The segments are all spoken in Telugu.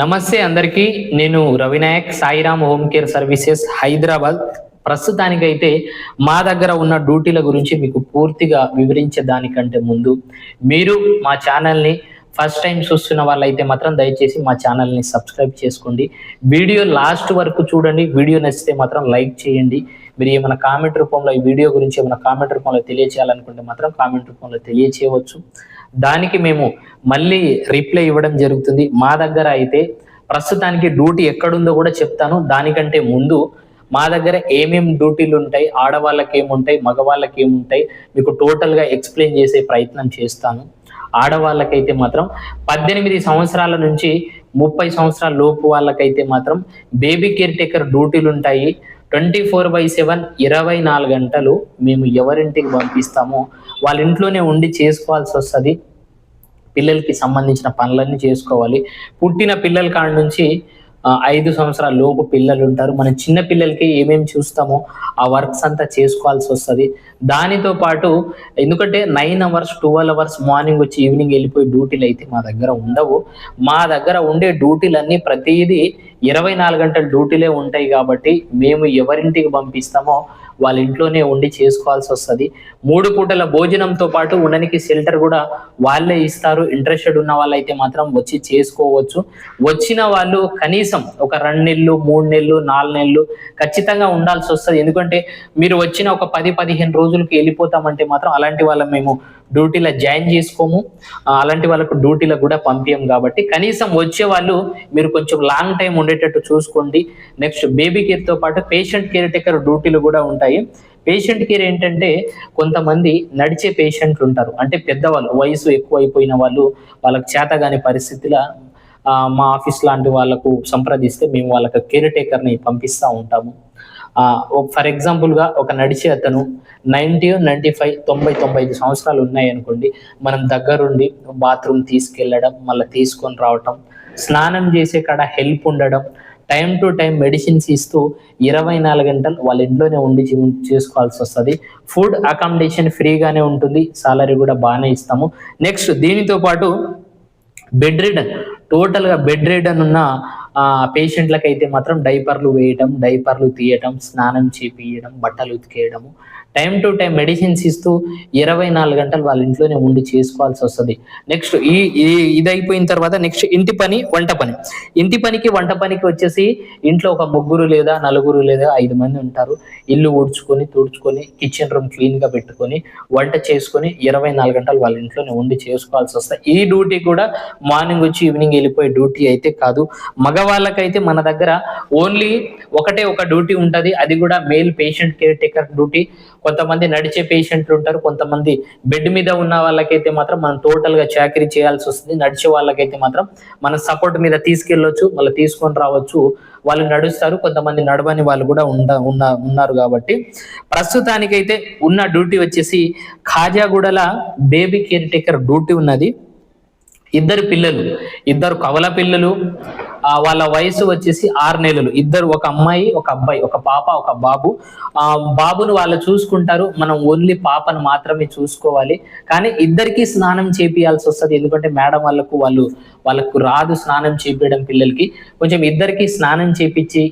నమస్తే అందరికీ. నేను Ravinayak Sairam home care services Hyderabad. ప్రస్తుతానికైతే మా దగ్గర ఉన్న డ్యూటీల గురించి మీకు పూర్తిగా వివరించే దానికంటే ముందు మీరు మా ఛానల్ని ఫస్ట్ టైం చూస్తున్న వాళ్ళైతే మాత్రం దయచేసి మా ఛానల్ని సబ్స్క్రైబ్ చేసుకోండి. వీడియో లాస్ట్ వరకు చూడండి. వీడియో నచ్చితే మాత్రం లైక్ చేయండి. మీరు ఏమైనా కామెంట్ రూపంలో ఈ వీడియో గురించి ఏమైనా కామెంట్ రూపంలో తెలియచేయాలనుకుంటే మాత్రం కామెంట్ రూపంలో తెలియచేయవచ్చు. దానికి మేము మళ్ళీ రిప్లై ఇవ్వడం జరుగుతుంది. మా దగ్గర అయితే ప్రస్తుతానికి డ్యూటీ ఎక్కడుందో కూడా చెప్తాను. దానికంటే ముందు మా దగ్గర ఏమేం డ్యూటీలు ఉంటాయి ఆడవాళ్ళకి ఏముంటాయి మగవాళ్ళకి ఏముంటాయి మీకు టోటల్గా ఎక్స్ప్లెయిన్ చేసే ప్రయత్నం చేస్తాను. ఆడవాళ్ళకైతే మాత్రం పద్దెనిమిది సంవత్సరాల నుంచి ముప్పై సంవత్సరాల లోపు వాళ్ళకైతే మాత్రం బేబీ కేర్ టేకర్ డ్యూటీలు ఉంటాయి. ట్వంటీ ఫోర్ బై సెవెన్ ఇరవై నాలుగు గంటలు మేము ఎవరింటికి పంపిస్తామో వాళ్ళ ఇంట్లోనే ఉండి చేసుకోవాల్సి వస్తుంది. పిల్లలకి సంబంధించిన పనులన్నీ చేసుకోవాలి. పుట్టిన పిల్లల కాడ నుంచి ఐదు సంవత్సరాల లోపు పిల్లలు ఉంటారు. మన చిన్న పిల్లలకి ఏమేమి చూస్తామో ఆ వర్క్స్ అంతా చేసుకోవాల్సి వస్తుంది. దానితో పాటు ఎందుకంటే nine hours twelve hours morning వచ్చి ఈవినింగ్ వెళ్ళిపోయి డ్యూటీలు అయితే మా దగ్గర ఉండవు. మా దగ్గర ఉండే డ్యూటీలన్నీ ప్రతిదీ ఇరవై నాలుగు గంటల డ్యూటీలే ఉంటాయి కాబట్టి మేము ఎవరింటికి పంపిస్తామో వాళ్ళ ఇంట్లోనే ఉండి చేసుకోవాల్సి వస్తుంది. మూడు పూటల భోజనంతో పాటు ఉండనికి షెల్టర్ కూడా వాళ్ళే ఇస్తారు. ఇంట్రెస్టెడ్ ఉన్న వాళ్ళైతే మాత్రం వచ్చి చేసుకోవచ్చు. వచ్చిన వాళ్ళు కనీసం ఒక రెండు నెలలు మూడు నెలలు నాలుగు నెలలు ఖచ్చితంగా ఉండాల్సి వస్తుంది. ఎందుకంటే మీరు వచ్చిన ఒక పది పదిహేను రోజులకి వెళ్ళిపోతామంటే మాత్రం అలాంటి వాళ్ళ మేము డ్యూటీలో జాయిన్ చేసుకోము. అలాంటి వాళ్ళకు డ్యూటీలో కూడా పంపించం కాబట్టి కనీసం వచ్చే వాళ్ళు మీరు కొంచెం లాంగ్ టైం ఉండేటట్టు చూసుకోండి. నెక్స్ట్ బేబీ కేర్తో పాటు పేషెంట్ కేర్ టేకర్ డ్యూటీలు కూడా ఉంటాయి. పేషెంట్ కేర్ ఏంటంటే కొంతమంది నడిచే పేషెంట్లు ఉంటారు. అంటే పెద్దవాళ్ళు వయసు ఎక్కువ అయిపోయిన వాళ్ళు వాళ్ళకి చేతగాని పరిస్థితిలో మా ఆఫీస్ లాంటి వాళ్ళకు సంప్రదిస్తే మేము వాళ్ళకి కేర్ టేకర్ని పంపిస్తూ ఉంటాము. ఫర్ ఎగ్జాంపుల్గా ఒక నడిచే అతను నైంటీ నైంటీ ఫైవ్ తొంభై తొంభై ఐదు సంవత్సరాలు ఉన్నాయి అనుకోండి మనం దగ్గరుండి బాత్రూమ్ తీసుకెళ్ళడం మళ్ళీ తీసుకొని రావటం స్నానం చేసే కాడ హెల్ప్ ఉండడం టైం టు టైం మెడిసిన్స్ ఇస్తూ ఇరవై నాలుగు గంటలు వాళ్ళ ఇంట్లోనే ఉండి చేసుకోవాల్సి వస్తుంది. ఫుడ్ అకామిడేషన్ ఫ్రీగానే ఉంటుంది. సాలరీ కూడా బాగానే ఇస్తాము. నెక్స్ట్ దీనితో పాటు బెడ్ రిడన్ టోటల్గా బెడ్ రిడన్ ఉన్న పేషెంట్లకైతే పేషెంట్లకు అయితే మాత్రం డైపర్లు వేయడం డైపర్లు తీయడం స్నానం చేపియడం బట్టలు ఉతికేయడము టైం టు టైం మెడిసిన్స్ ఇస్తూ ఇరవై నాలుగు గంటలు వాళ్ళ ఇంట్లోనే ఉండి చేసుకోవాల్సి వస్తుంది. నెక్స్ట్ ఈ ఇది అయిపోయిన తర్వాత నెక్స్ట్ ఇంటి పని వంట పని. ఇంటి పనికి వంట పనికి వచ్చేసి ఇంట్లో ఒక ముగ్గురు లేదా నలుగురు లేదా ఐదు మంది ఉంటారు. ఇల్లు ఊడ్చుకొని తుడుచుకొని కిచెన్ రూమ్ క్లీన్గా పెట్టుకొని వంట చేసుకొని ఇరవై నాలుగు గంటలు వాళ్ళ ఇంట్లోనే ఉండి చేసుకోవాల్సి వస్తుంది. ఈ డ్యూటీ కూడా మార్నింగ్ వచ్చి ఈవినింగ్ వెళ్ళిపోయే డ్యూటీ అయితే కాదు. మగవాళ్ళకైతే మన దగ్గర ఓన్లీ ఒకటే ఒక డ్యూటీ ఉంటుంది. అది కూడా male patient caretaker duty. కొంతమంది నడిచే పేషెంట్లు ఉంటారు కొంతమంది బెడ్ మీద ఉన్న వాళ్ళకైతే మాత్రం మనం టోటల్గా చాకరీ చేయాల్సి వస్తుంది. నడిచే వాళ్ళకైతే మాత్రం మనం సపోర్ట్ మీద తీసుకెళ్ళొచ్చు మళ్ళీ తీసుకొని రావచ్చు. వాళ్ళు నడుస్తారు కొంతమంది నడవని వాళ్ళు కూడా ఉండ ఉన్న ఉన్నారు కాబట్టి. ప్రస్తుతానికైతే ఉన్న డ్యూటీ వచ్చేసి ఖాజాగూడల బేబీ కేర్ టేకర్ డ్యూటీ ఉన్నది. ఇద్దరు పిల్లలు ఇద్దరు కవల పిల్లలు వాళ్ళ వయసు వచ్చేసి ఆరు నెలలు. ఇద్దరు ఒక అమ్మాయి ఒక అబ్బాయి ఒక పాప ఒక బాబు. ఆ బాబును వాళ్ళు చూసుకుంటారు. మనం ఓన్లీ పాపను మాత్రమే చూసుకోవాలి. కానీ ఇద్దరికి స్నానం చేపియాల్సి వస్తుంది. ఎందుకంటే మేడం వాళ్ళకు వాళ్ళు వాళ్ళకు రాదు స్నానం చేపించడం పిల్లలకి. కొంచెం ఇద్దరికి స్నానం చేపించి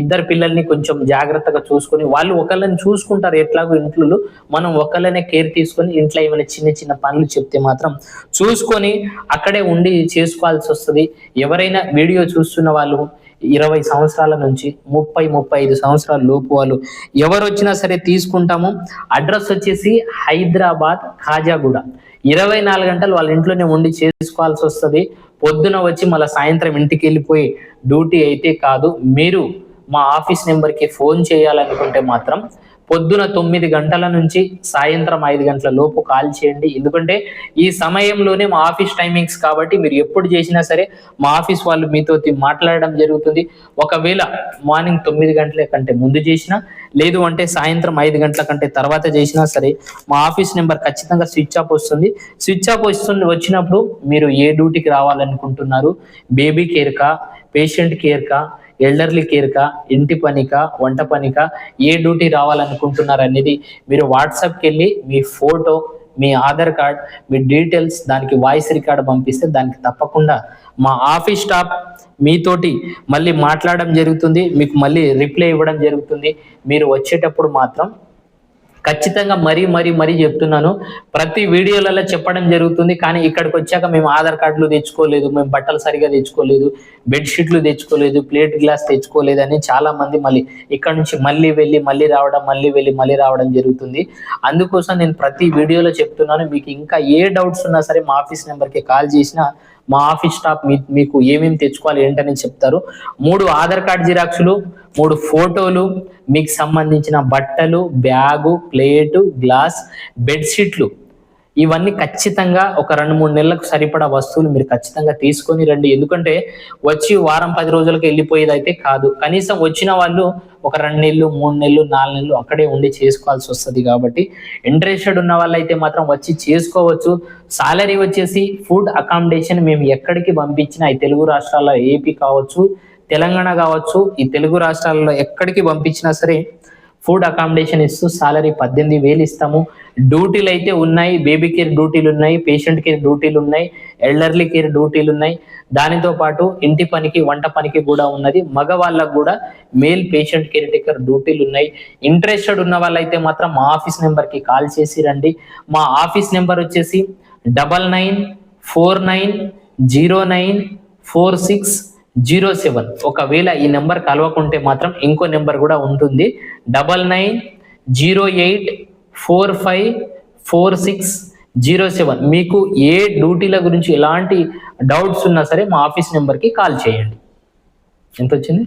ఇద్దరు పిల్లల్ని కొంచెం జాగ్రత్తగా చూసుకొని వాళ్ళు ఒకళ్ళని చూసుకుంటారు ఎట్లాగో ఇంట్లో మనం ఒకళ్ళనే కేర్ తీసుకొని ఇంట్లో ఏమైనా చిన్న చిన్న పనులు చెప్తే మాత్రం చూసుకొని అక్కడే ఉండి చేసుకోవాల్సి వస్తుంది. ఎవరైనా వీడియో చూస్తున్న వాళ్ళు ఇరవై సంవత్సరాల నుంచి ముప్పై ముప్పై ఐదు సంవత్సరాల లోపు వాళ్ళు ఎవరు వచ్చినా సరే తీసుకుంటాము. అడ్రస్ వచ్చేసి హైదరాబాద్ ఖాజాగూడ. ఇరవై నాలుగు గంటలు వాళ్ళ ఇంట్లోనే ఉండి చేసుకోవాల్సి వస్తుంది. పొద్దున వచ్చి మళ్ళీ సాయంత్రం ఇంటికి వెళ్ళిపోయి డ్యూటీ అయితే కాదు. మీరు మా ఆఫీస్ నెంబర్కి ఫోన్ చేయాలనుకుంటే మాత్రం పొద్దున తొమ్మిది గంటల నుంచి సాయంత్రం ఐదు గంటల లోపు కాల్ చేయండి. ఎందుకంటే ఈ సమయంలోనే మా ఆఫీస్ టైమింగ్స్ కాబట్టి మీరు ఎప్పుడు చేసినా సరే మా ఆఫీస్ వాళ్ళు మీతో మాట్లాడడం జరుగుతుంది. ఒకవేళ మార్నింగ్ తొమ్మిది గంటల కంటే ముందు చేసినా లేదు అంటే సాయంత్రం ఐదు గంటల కంటే తర్వాత చేసినా సరే మా ఆఫీస్ నెంబర్ ఖచ్చితంగా స్విచ్ ఆఫ్ వస్తుంది. స్విచ్ ఆఫ్ వస్తుంది వచ్చినప్పుడు మీరు ఏ డ్యూటీకి రావాలనుకుంటున్నారు? బేబీ కేర్కా? పేషెంట్ కేర్కా? ఎల్డర్లీ కేర్కా ఇంటి పనికా వంట పనికా ఏ డ్యూటీ రావాలనుకుంటున్నారు అనేది మీరు వాట్సాప్కి వెళ్ళి మీ ఫోటో మీ ఆధార్ కార్డ్ మీ డీటెయిల్స్ దానికి వాయిస్ రికార్డ్ పంపిస్తే దానికి తప్పకుండా మా ఆఫీస్ స్టాఫ్ మీతోటి మళ్ళీ మాట్లాడడం జరుగుతుంది మీకు మళ్ళీ రిప్లై ఇవ్వడం జరుగుతుంది. మీరు వచ్చేటప్పుడు మాత్రం ఖచ్చితంగా మరీ మరీ మరీ చెప్తున్నాను. ప్రతి వీడియోలలో చెప్పడం జరుగుతుంది కానీ ఇక్కడికి వచ్చాక మేము ఆధార్ కార్డులు తెచ్చుకోలేదు మేము బట్టలు సరిగా తెచ్చుకోలేదు బెడ్షీట్లు తెచ్చుకోలేదు ప్లేట్ గ్లాస్ తెచ్చుకోలేదు అని చాలా మంది మళ్ళీ ఇక్కడ నుంచి మళ్ళీ వెళ్ళి మళ్ళీ రావడం మళ్ళీ వెళ్ళి మళ్ళీ రావడం జరుగుతుంది. అందుకోసం నేను ప్రతి వీడియోలో చెప్తున్నాను మీకు ఇంకా ఏ డౌట్స్ ఉన్నా సరే మా ఆఫీస్ నెంబర్కి కాల్ చేసినా మా ఆఫీస్ స్టాఫ్ మీ మీకు ఏమేమి తెచ్చుకోవాలి ఏంటని చెప్తారు. మూడు ఆధార్ కార్డ్ జిరాక్సులు మూడు ఫోటోలు మీకు సంబంధించిన బట్టలు బ్యాగు ప్లేటు గ్లాస్ బెడ్షీట్లు. ఇవన్నీ ఖచ్చితంగా ఒక రెండు మూడు నెలలకు సరిపడా వస్తువులు మీరు ఖచ్చితంగా తీసుకొని రండి. ఎందుకంటే వచ్చి వారం పది రోజులకు వెళ్ళిపోయేది అయితే కాదు. కనీసం వచ్చిన వాళ్ళు ఒక రెండు నెలలు మూడు నెలలు నాలుగు నెలలు అక్కడే ఉండి చేసుకోవాల్సి వస్తుంది కాబట్టి ఇంట్రెస్టెడ్ ఉన్న వాళ్ళైతే మాత్రం వచ్చి చేసుకోవచ్చు. సాలరీ వచ్చేసి ఫుడ్ అకామిడేషన్ మేము ఎక్కడికి పంపించినా ఈ తెలుగు రాష్ట్రాల్లో ఏపీ కావచ్చు తెలంగాణ కావచ్చు ఈ తెలుగు రాష్ట్రాలలో ఎక్కడికి పంపించినా సరే ఫుడ్ అకామిడేషన్ ఇస్తూ సాలరీ పద్దెనిమిది వేలు ఇస్తాము. డ్యూటీలు అయితే ఉన్నాయి బేబీ కేర్ డ్యూటీలు ఉన్నాయి పేషెంట్ కేర్ డ్యూటీలు ఉన్నాయి ఎల్డర్లీ కేర్ డ్యూటీలు ఉన్నాయి. దానితో పాటు ఇంటి పనికి వంట పనికి కూడా ఉన్నది. మగవాళ్ళకు కూడా మేల్ పేషెంట్ కేర్ టేకర్ డ్యూటీలు ఉన్నాయి. ఇంట్రెస్టెడ్ ఉన్న వాళ్ళైతే మాత్రం మా ఆఫీస్ నెంబర్కి కాల్ చేసి రండి. మా ఆఫీస్ నెంబర్ వచ్చేసి double nine four nine zero nine four six zero seven. ఒకవేళ ఈ నెంబర్ కలవకుంటే మాత్రం ఇంకో నెంబర్ కూడా ఉంటుంది. Double nine zero eight four five four six zero seven. మీకు ఏ డ్యూటీల గురించి ఎలాంటి డౌట్స్ ఉన్నా సరే మా ఆఫీస్ నెంబర్కి కాల్ చేయండి. ఎంత వచ్చింది